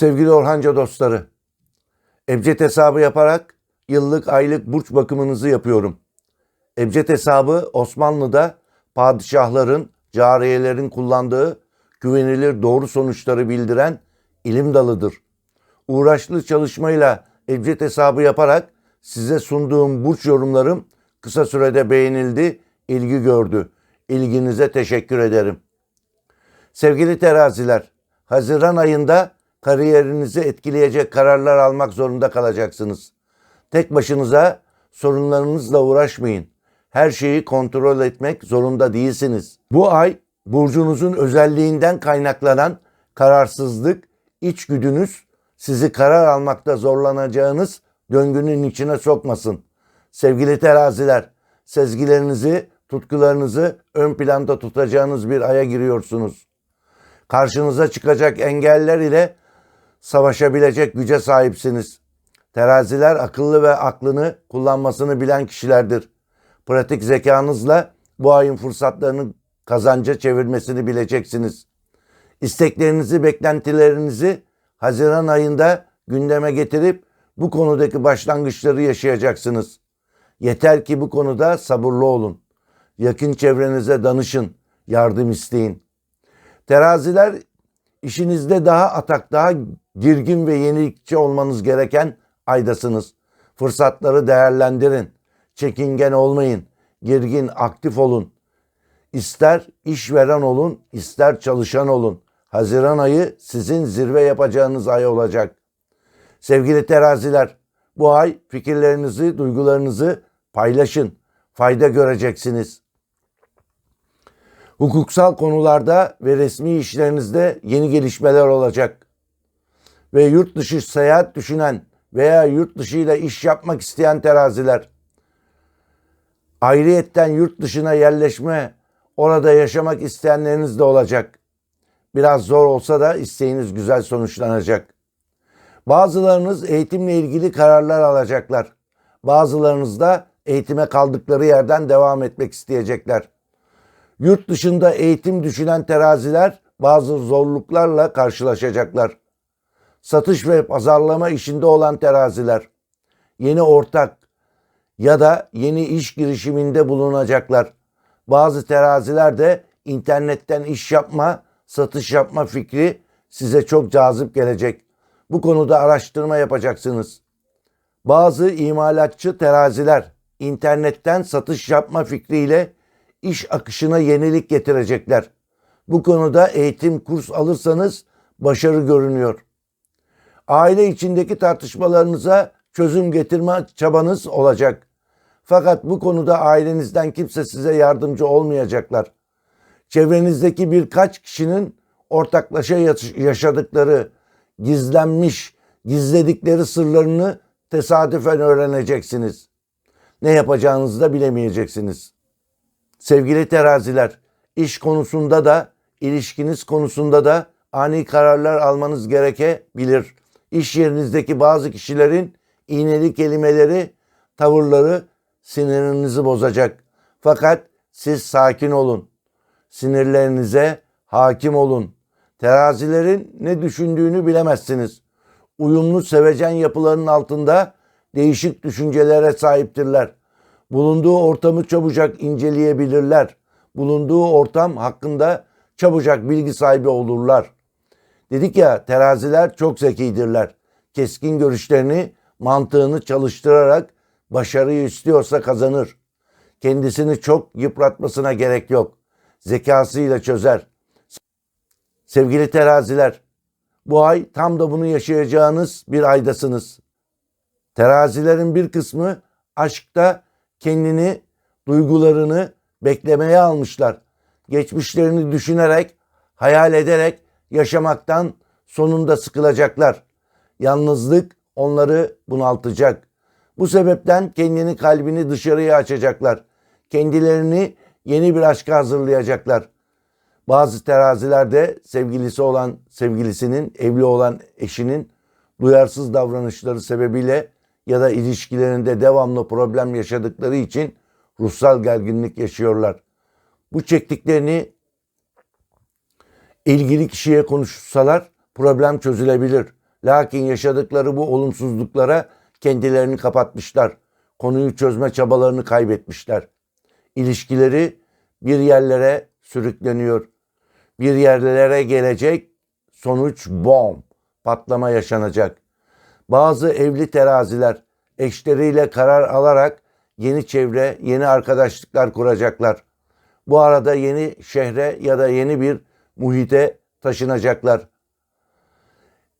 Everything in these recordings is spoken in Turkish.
Sevgili Orhanca dostları, Ebced hesabı yaparak yıllık aylık burç bakımınızı yapıyorum. Ebced hesabı Osmanlı'da padişahların, cariyelerin kullandığı güvenilir doğru sonuçları bildiren ilim dalıdır. Uğraşlı çalışmayla Ebced hesabı yaparak size sunduğum burç yorumlarım kısa sürede beğenildi, ilgi gördü. İlginize teşekkür ederim. Sevgili teraziler, Haziran ayında kariyerinizi etkileyecek kararlar almak zorunda kalacaksınız. Tek başınıza sorunlarınızla uğraşmayın. Her şeyi kontrol etmek zorunda değilsiniz. Bu ay burcunuzun özelliğinden kaynaklanan kararsızlık, içgüdünüz sizi karar almakta zorlanacağınız döngünün içine sokmasın. Sevgili teraziler, sezgilerinizi, tutkularınızı ön planda tutacağınız bir aya giriyorsunuz. Karşınıza çıkacak engeller ile savaşabilecek güce sahipsiniz. Teraziler akıllı ve aklını kullanmasını bilen kişilerdir. Pratik zekanızla bu ayın fırsatlarını kazanca çevirmesini bileceksiniz. İsteklerinizi, beklentilerinizi Haziran ayında gündeme getirip bu konudaki başlangıçları yaşayacaksınız. Yeter ki bu konuda sabırlı olun. Yakın çevrenize danışın, yardım isteyin. Teraziler işinizde daha atak, daha girgin ve yenilikçi olmanız gereken aydasınız. Fırsatları değerlendirin. Çekingen olmayın. Girgin, aktif olun. İster işveren olun, ister çalışan olun. Haziran ayı sizin zirve yapacağınız ay olacak. Sevgili teraziler, bu ay fikirlerinizi, duygularınızı paylaşın. Fayda göreceksiniz. Hukuksal konularda ve resmi işlerinizde yeni gelişmeler olacak. Ve yurt dışı seyahat düşünen veya yurt dışıyla iş yapmak isteyen teraziler, ayrıyetten yurt dışına yerleşme, orada yaşamak isteyenleriniz de olacak. Biraz zor olsa da isteğiniz güzel sonuçlanacak. Bazılarınız eğitimle ilgili kararlar alacaklar. Bazılarınız da eğitime kaldıkları yerden devam etmek isteyecekler. Yurt dışında eğitim düşünen teraziler bazı zorluklarla karşılaşacaklar. Satış ve pazarlama işinde olan teraziler yeni ortak ya da yeni iş girişiminde bulunacaklar. Bazı teraziler de internetten iş yapma, satış yapma fikri size çok cazip gelecek. Bu konuda araştırma yapacaksınız. Bazı imalatçı teraziler internetten satış yapma fikriyle iş akışına yenilik getirecekler. Bu konuda eğitim kurs alırsanız başarı görünüyor. Aile içindeki tartışmalarınıza çözüm getirme çabanız olacak. Fakat bu konuda ailenizden kimse size yardımcı olmayacaklar. Çevrenizdeki birkaç kişinin ortaklaşa yaşadıkları, gizlenmiş, gizledikleri sırlarını tesadüfen öğreneceksiniz. Ne yapacağınızı da bilemeyeceksiniz. Sevgili teraziler, iş konusunda da, ilişkiniz konusunda da ani kararlar almanız gerekebilir. İş yerinizdeki bazı kişilerin iğneli kelimeleri, tavırları sinirinizi bozacak. Fakat siz sakin olun. Sinirlerinize hakim olun. Terazilerin ne düşündüğünü bilemezsiniz. Uyumlu sevecen yapılarının altında değişik düşüncelere sahiptirler. Bulunduğu ortamı çabucak inceleyebilirler. Bulunduğu ortam hakkında çabucak bilgi sahibi olurlar. Dedik ya teraziler çok zekidirler. Keskin görüşlerini, mantığını çalıştırarak başarıyı istiyorsa kazanır. Kendisini çok yıpratmasına gerek yok. Zekasıyla çözer. Sevgili teraziler, bu ay tam da bunu yaşayacağınız bir aydasınız. Terazilerin bir kısmı aşkta kendini, duygularını beklemeye almışlar. Geçmişlerini düşünerek, hayal ederek yaşamaktan sonunda sıkılacaklar. Yalnızlık onları bunaltacak. Bu sebepten kendini kalbini dışarıya açacaklar. Kendilerini yeni bir aşka hazırlayacaklar. Bazı terazilerde sevgilisi olan sevgilisinin, evli olan eşinin duyarsız davranışları sebebiyle ya da ilişkilerinde devamlı problem yaşadıkları için ruhsal gerginlik yaşıyorlar. Bu çektiklerini ilgili kişiye konuşsalar problem çözülebilir. Lakin yaşadıkları bu olumsuzluklara kendilerini kapatmışlar. Konuyu çözme çabalarını kaybetmişler. İlişkileri bir yerlere sürükleniyor. Bir yerlere gelecek sonuç bom, patlama yaşanacak. Bazı evli teraziler eşleriyle karar alarak yeni çevre, yeni arkadaşlıklar kuracaklar. Bu arada yeni şehre ya da yeni bir muhite taşınacaklar.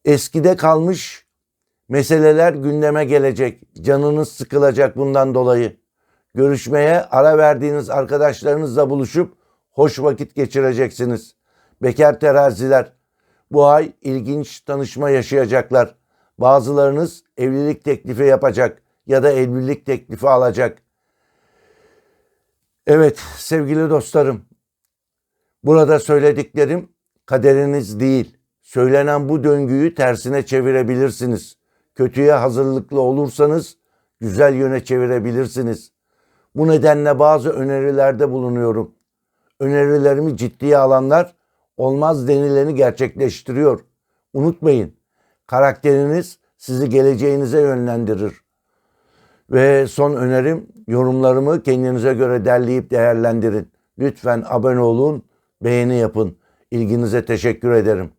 Eskide kalmış meseleler gündeme gelecek. Canınız sıkılacak bundan dolayı. Görüşmeye ara verdiğiniz arkadaşlarınızla buluşup hoş vakit geçireceksiniz. Bekar teraziler bu ay ilginç tanışma yaşayacaklar. Bazılarınız evlilik teklifi yapacak ya da evlilik teklifi alacak. Evet sevgili dostlarım. Burada söylediklerim kaderiniz değil. Söylenen bu döngüyü tersine çevirebilirsiniz. Kötüye hazırlıklı olursanız güzel yöne çevirebilirsiniz. Bu nedenle bazı önerilerde bulunuyorum. Önerilerimi ciddiye alanlar olmaz denileni gerçekleştiriyor. Unutmayın, karakteriniz sizi geleceğinize yönlendirir. Ve son önerim yorumlarımı kendinize göre derleyip değerlendirin. Lütfen abone olun, beğeni yapın. İlginize teşekkür ederim.